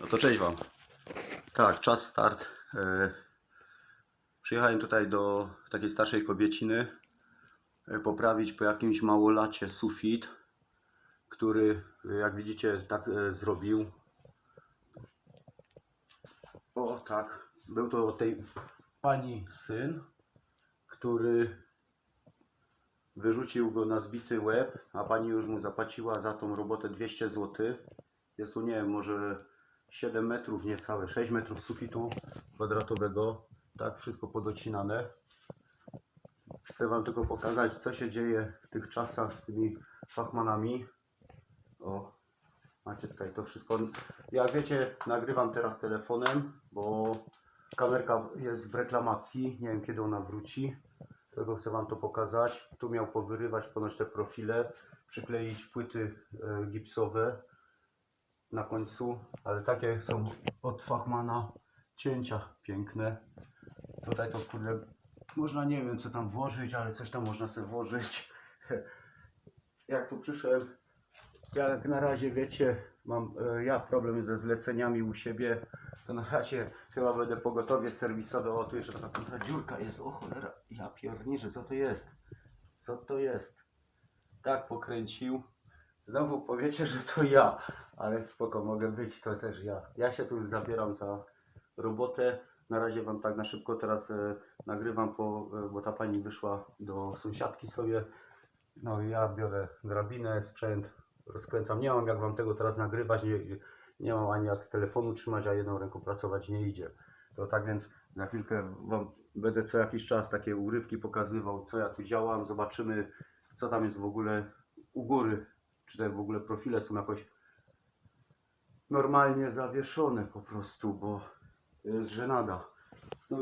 No to cześć Wam. Tak, czas start. E, Przyjechałem tutaj do takiej starszej kobieciny e, poprawić po jakimś małolacie sufit, który e, jak widzicie tak zrobił. O tak, był to tej pani syn, który wyrzucił go na zbity łeb, a pani już mu zapłaciła za tą robotę 200 zł. Jest tu, nie wiem, może 7 metrów, niecałe 6 metrów sufitu kwadratowego. Tak, wszystko podocinane. Chcę Wam tylko pokazać, co się dzieje w tych czasach z tymi fachmanami. O, macie tutaj to wszystko. Jak wiecie, nagrywam teraz telefonem, bo kamerka jest w reklamacji. Nie wiem, kiedy ona wróci. Tego chcę Wam to pokazać. Tu miał powyrywać ponoć te profile, przykleić płyty e, gipsowe na końcu, ale takie są od Fachmana cięcia piękne. Tutaj to kurde, można nie wiem co tam włożyć, ale coś tam można sobie włożyć. Jak tu przyszedłem, jak na razie wiecie, mam e, ja problem ze zleceniami u siebie, to na razie chyba będę pogotowie serwisowe. O, tu jeszcze taka kontra dziurka jest, o cholera, ja pierniczę, co to jest? Co to jest? Tak pokręcił. Znowu powiecie, że to ja, ale spoko, mogę być, to też ja. Ja się tu zabieram za robotę. Na razie Wam tak na szybko teraz e, nagrywam, po, e, bo ta pani wyszła do sąsiadki sobie. No i ja biorę drabinę, sprzęt, rozkręcam. Nie mam jak Wam tego teraz nagrywać, nie, nie mam ani jak telefonu trzymać, a jedną ręką pracować nie idzie. To tak więc za chwilkę Wam będę co jakiś czas takie urywki pokazywał, co ja tu działam. Zobaczymy, co tam jest w ogóle u góry. Czy te w ogóle profile są jakoś normalnie zawieszone po prostu, bo jest żenada. No,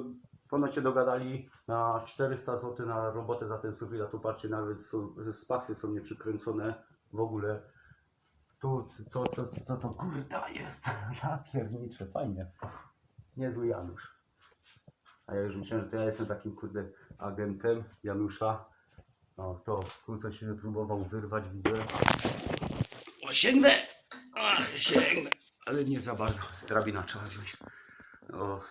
ponoć się dogadali na 400 zł na robotę za ten sufit, a tu patrzcie, nawet są, spaksy są nieprzykręcone w ogóle. Tu, to, to, to, to, to kurda jest, ja pierniczę, fajnie. Niezły Janusz. A ja już myślałem, że to ja jestem takim kurde agentem Janusza. No to tu coś się próbował wyrwać, widzę. O, sięgnę! O, sięgnę! Ale nie za bardzo. Drabina trzeba wziąć. O,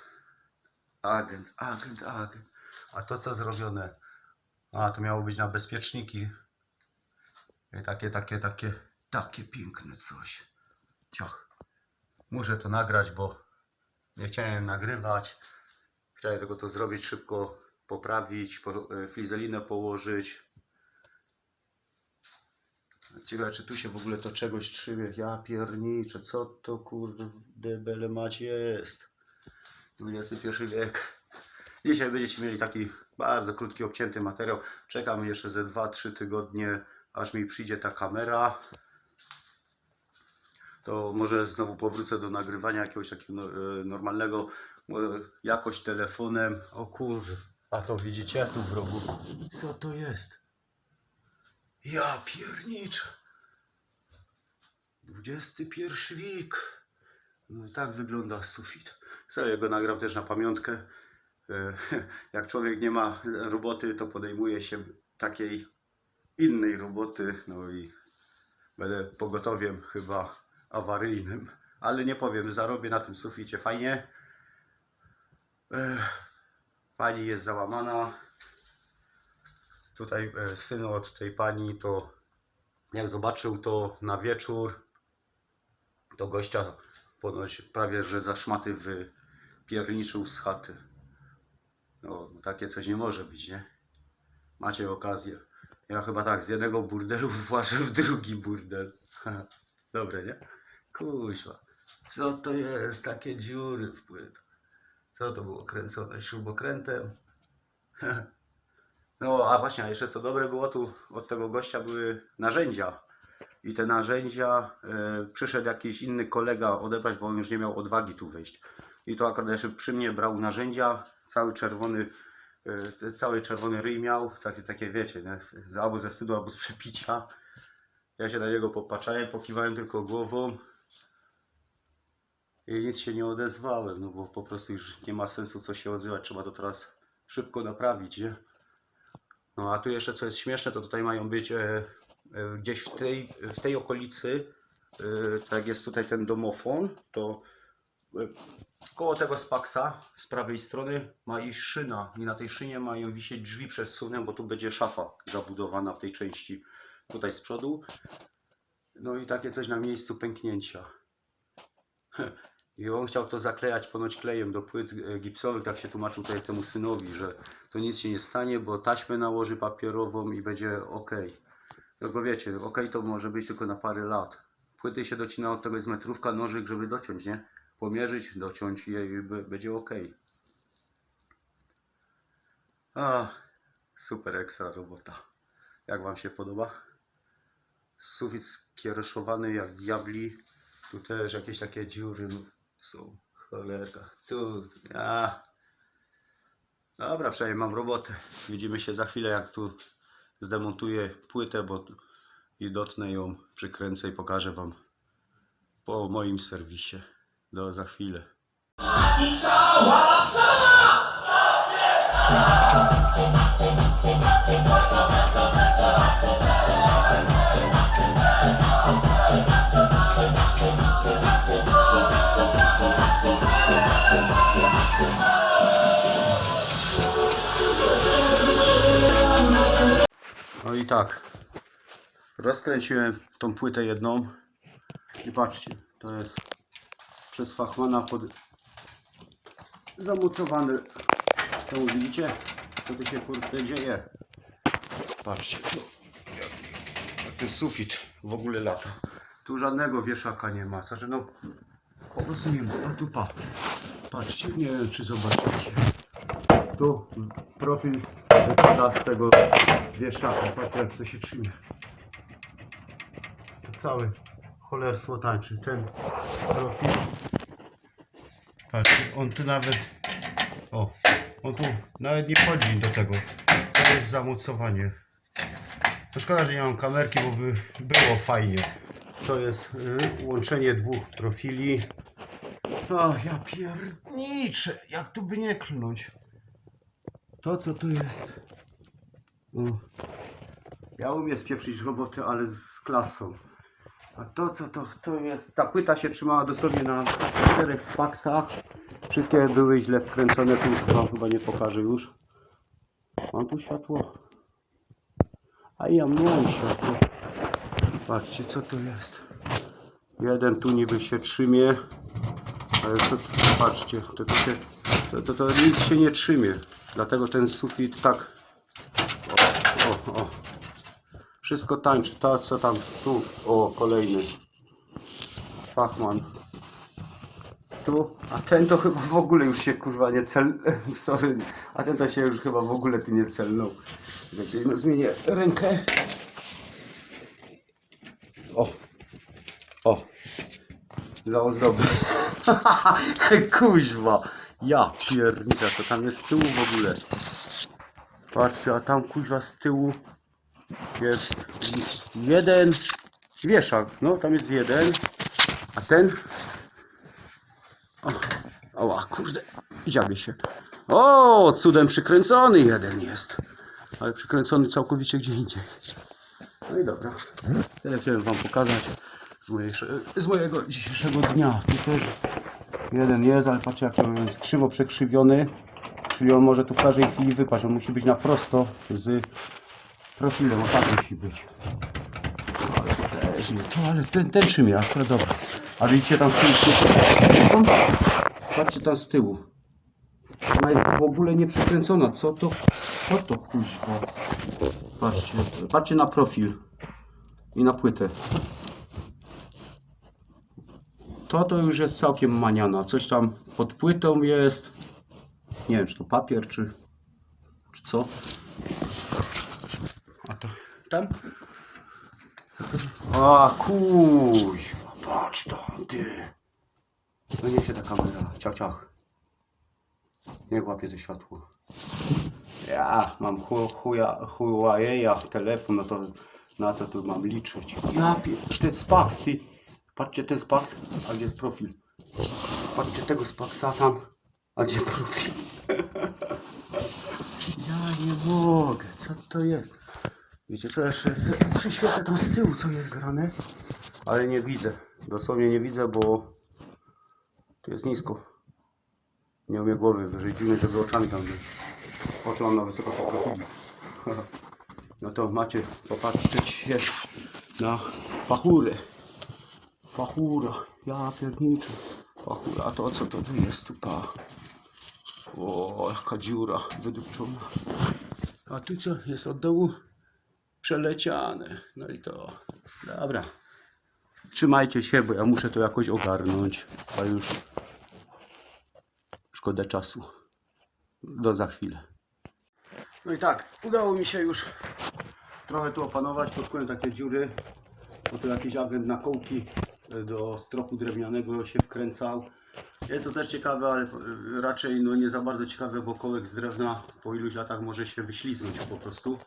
agent, agent, agent. A to co zrobione? A, to miało być na bezpieczniki. I takie, takie, takie, takie piękne coś. Ciach. Muszę to nagrać, bo nie chciałem nagrywać. Chciałem tylko to zrobić szybko, poprawić, po, e, położyć. Ciekawe, czy tu się w ogóle to czegoś trzymie. Ja pierniczę, co to kurde bele macie jest. XXI wiek. Dzisiaj będziecie mieli taki bardzo krótki, obcięty materiał. Czekam jeszcze ze 2-3 tygodnie, aż mi przyjdzie ta kamera. To może znowu powrócę do nagrywania jakiegoś takiego no, e, normalnego, e, jakoś telefonem. O kurde, a to widzicie tu w rogu. Co to jest? Ja pierniczę. XXI wiek. No i tak wygląda sufit. Sobie go nagram też na pamiątkę. E, Jak człowiek nie ma roboty, to podejmuje się takiej innej roboty. No i będę pogotowiem chyba awaryjnym. Ale nie powiem, zarobię na tym suficie fajnie. E, Pani jest załamana. Tutaj e, syn od tej pani to jak zobaczył to na wieczór, to gościa ponoć prawie że za szmaty wypierniczył z chaty. No, takie coś nie może być, nie? Macie okazję. Ja chyba tak z jednego burdelu włażę w drugi burdel. Dobre, nie? Kuźwa. Co to jest? Takie dziury w płytach. Co to było kręcone śrubokrętem? No, a właśnie, a jeszcze co dobre było, tu od tego gościa były narzędzia. I te narzędzia e, przyszedł jakiś inny kolega odebrać, bo on już nie miał odwagi tu wejść. I to akurat jeszcze przy mnie brał narzędzia, cały czerwony, e, cały czerwony ryj miał, takie, takie wiecie, nie? Albo ze wstydu, albo z przepicia. Ja się na niego popatrzałem, pokiwałem tylko głową i nic się nie odezwałem, no bo po prostu już nie ma sensu co się odzywać, trzeba to teraz szybko naprawić, nie? No a tu jeszcze co jest śmieszne, to tutaj mają być e, e, gdzieś w tej, w tej okolicy, e, tak jest tutaj ten domofon, to Koło tego spaksa z prawej strony ma iść szyna i na tej szynie mają wisieć drzwi przesunę, bo tu będzie szafa zabudowana w tej części tutaj z przodu. No i takie coś na miejscu pęknięcia. I on chciał to zaklejać ponoć klejem do płyt e, gipsowych, tak się tłumaczył tutaj temu synowi, że to nic się nie stanie, bo taśmę nałoży papierową i będzie ok. Tylko wiecie, ok to może być tylko na parę lat. Płyty się docina od tego jest metrówka, nożyk, żeby dociąć, nie? Pomierzyć, dociąć i będzie ok. A, super ekstra robota. Jak Wam się podoba? Sufit skieroszowany jak diabli. Tu też jakieś takie dziury są. Cholera. Tu, ja. Dobra, przynajmniej mam robotę. Widzimy się za chwilę, jak tu zdemontuję płytę, bo i dotnę ją, przykręcę i pokażę Wam po moim serwisie. Do za chwilę. No tak. Rozkręciłem tą płytę jedną. I patrzcie, to jest przez Fachmana pod... zamocowane. To widzicie? Co tu się kurde dzieje? Patrzcie, tu. Ten sufit w ogóle lata. Tu żadnego wieszaka nie ma. Znaczy no, po prostu nie ma. Tu pa. Patrzcie, nie wiem czy zobaczycie. Tu profil wypada z tego wieszaka. Patrzcie jak to się trzymie. Cały cholerstwo tańczy. Ten profil. Patrzcie, on tu nawet. O, on tu nawet nie wchodzi do tego. To jest zamocowanie. To szkoda, że nie mam kamerki, bo by było fajnie. To jest y, łączenie dwóch profili. O, ja pierniczę, jak tu by nie klnąć. To co tu jest? O. Ja umiem spieprzyć roboty, ale z klasą. A to co to, to jest? Ta płyta się trzymała dosłownie na czterech spaksach. Wszystkie były źle wkręcone, tu wam chyba nie pokażę już. Mam tu światło? A ja miałem światło. Patrzcie co to jest. Jeden tu niby się trzymie. Ale to, patrzcie, to, to, się, to, to, to nic się nie trzymie. Dlatego ten sufit tak. O, o, o. Wszystko tańczy. To co tam tu. O, kolejny. Fachman. Tu. A ten to chyba w ogóle już się kurwa nie cel. Sorry. A ten to się już chyba w ogóle tu nie celnął. No zmienię rękę. O. O. Za ozdoby. Kuźwa. Ja piernicza, to tam jest z tyłu w ogóle. Patrzcie, a tam kuźwa z tyłu jest jeden wieszak. No, tam jest jeden. A ten... O, oła, kurde, dziabie się. O, cudem przykręcony jeden jest. Ale przykręcony całkowicie gdzie indziej. No i dobra. Tyle chciałem Wam pokazać z, mojej, z mojego dzisiejszego dnia. Jeden jest, ale patrzcie jak to jest krzywo przekrzywiony. Czyli on może tu w każdej chwili wypaść. On musi być na prosto z profilem. O tak musi być. Ale to też nie to, ale ten, ten trzymie akurat dobra. A widzicie tam z tyłu? Patrzcie tam z tyłu. Ona jest w ogóle nie przykręcona. Co to? Co to kuźwa? Patrzcie, patrzcie na profil i na płytę. To to już jest całkiem maniana. Coś tam pod płytą jest. Nie wiem, czy to papier, czy, czy co. A to tam? A kuźwa, patrz to, ty. No niech się ta kamera, ciach, ciach. Niech łapie to światło. Ja mam chu, chuja, Huawei'a telefon, no to na co tu mam liczyć? Ja pie... ten Spax, ty. Patrzcie ten Spax, a gdzie jest profil? Patrzcie tego Spaxa tam, a gdzie profil? ja nie mogę, co to jest? Wiecie co, jeszcze se- przyświecę tam z tyłu, co jest grane. Ale nie widzę, dosłownie nie widzę, bo Tu jest nisko. Nie umie głowy wyżej. Dziwne, żeby oczami tam były. Oczy mam na wysokości profili. No to macie popatrzeć się na fachury. Fachura. Ja pierniczę. Fachura. A to co to tu jest pa? O, jaka dziura wydupczona. A tu co jest od dołu? Przeleciane. No i to. Dobra. Trzymajcie się, bo ja muszę to jakoś ogarnąć. A już szkoda czasu. Do za chwilę. No i tak, udało mi się już trochę tu opanować. Podkłem takie dziury. Bo tu jakiś agent na kołki do stropu drewnianego się wkręcał. Jest to też ciekawe, ale e, raczej no nie za bardzo ciekawe, bo kołek z drewna po iluś latach może się wyśliznąć po prostu.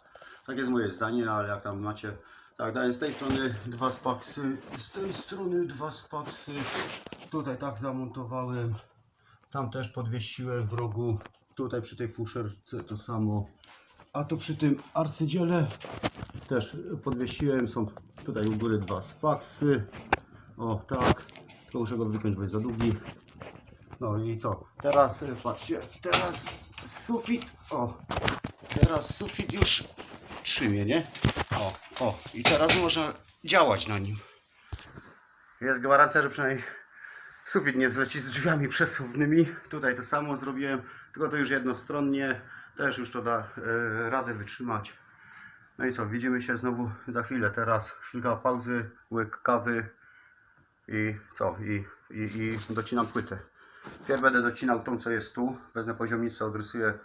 Tak jest moje zdanie, ale jak tam macie. Tak, dałem z tej strony dwa spaksy, z tej strony dwa spaksy. Tutaj tak zamontowałem. Tam też podwiesiłem w rogu. Tutaj przy tej fuszerce to samo. A tu przy tym arcydziele też podwiesiłem. Są tutaj u góry dwa spaksy. O tak. To muszę go wyciąć, bo jest za długi. No i co? Teraz y, patrzcie, teraz sufit. O, teraz sufit już trzymie, nie? O, o. I teraz można działać na nim. Jest gwarancja, że przynajmniej sufit nie zleci z drzwiami przesuwnymi. Tutaj to samo zrobiłem, tylko to już jednostronnie. Też już to da e, radę wytrzymać. No i co, widzimy się znowu za chwilę. Teraz chwilka pauzy, łyk kawy i co? I, i, i docinam płytę. Pierw będę docinał tą, co jest tu. Wezmę poziomnicę, odrysuję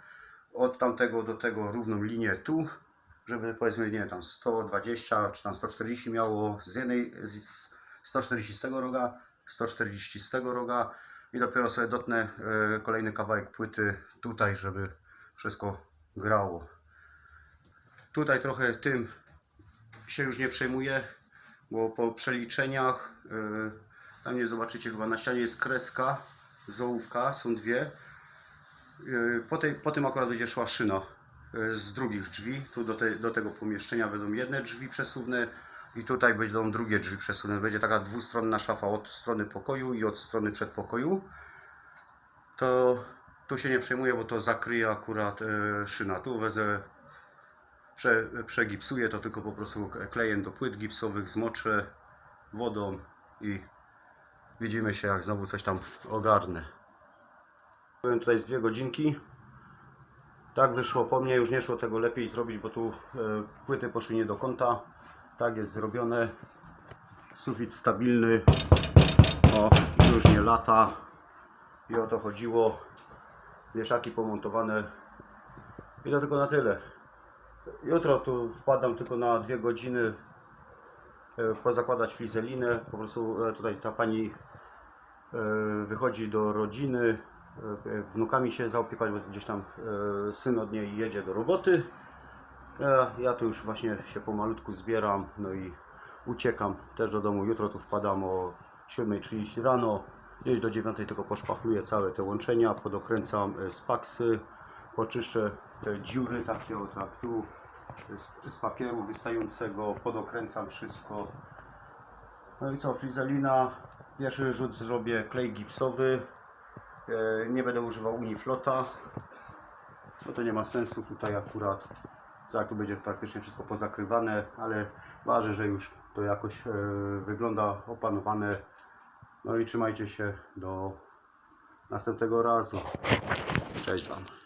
od tamtego do tego równą linię tu, żeby powiedzmy, nie tam 120 czy tam 140 miało z jednej, z 140 z tego roga, 140 z tego roga i dopiero sobie dotnę e, kolejny kawałek płyty tutaj, żeby wszystko grało. Tutaj trochę tym się już nie przejmuję, bo po przeliczeniach yy, tam nie zobaczycie chyba na ścianie jest kreska, zołówka, są dwie. Yy, po, tej, po tym akurat będzie szła szyna yy, z drugich drzwi. Tu do, te, do tego pomieszczenia będą jedne drzwi przesuwne i tutaj będą drugie drzwi przesuwne. Będzie taka dwustronna szafa od strony pokoju i od strony przedpokoju. To tu się nie przejmuję, bo to zakryje akurat yy, szyna. Tu wezmę Prze, przegipsuję to tylko po prostu klejem do płyt gipsowych, zmoczę wodą i widzimy się jak znowu coś tam ogarnę. Byłem tutaj z dwie godzinki. Tak wyszło po mnie, już nie szło tego lepiej zrobić, bo tu e, płyty poszły nie do kąta. Tak jest zrobione. Sufit stabilny. O, już nie lata. I o to chodziło. Wieszaki pomontowane. I to tylko na tyle. Jutro tu wpadam tylko na dwie godziny e, pozakładać flizelinę. Po prostu e, tutaj ta pani e, wychodzi do rodziny, wnukami się zaopiekować, bo gdzieś tam syn od niej jedzie do roboty. Ja, tu już właśnie się pomalutku zbieram, no i uciekam też do domu. Jutro tu wpadam o 7.30 rano, gdzieś do 9 tylko poszpachluję całe te łączenia, podokręcam spaksy, poczyszczę te dziury takie o tak tu z, z papieru wystającego, podokręcam wszystko. No i co, frizelina, pierwszy rzut zrobię klej gipsowy, e, nie będę używał uniflota, bo to nie ma sensu tutaj akurat, tak tu będzie praktycznie wszystko pozakrywane, ale ważne, że już to jakoś e, wygląda opanowane. No i trzymajcie się do następnego razu. Cześć Wam.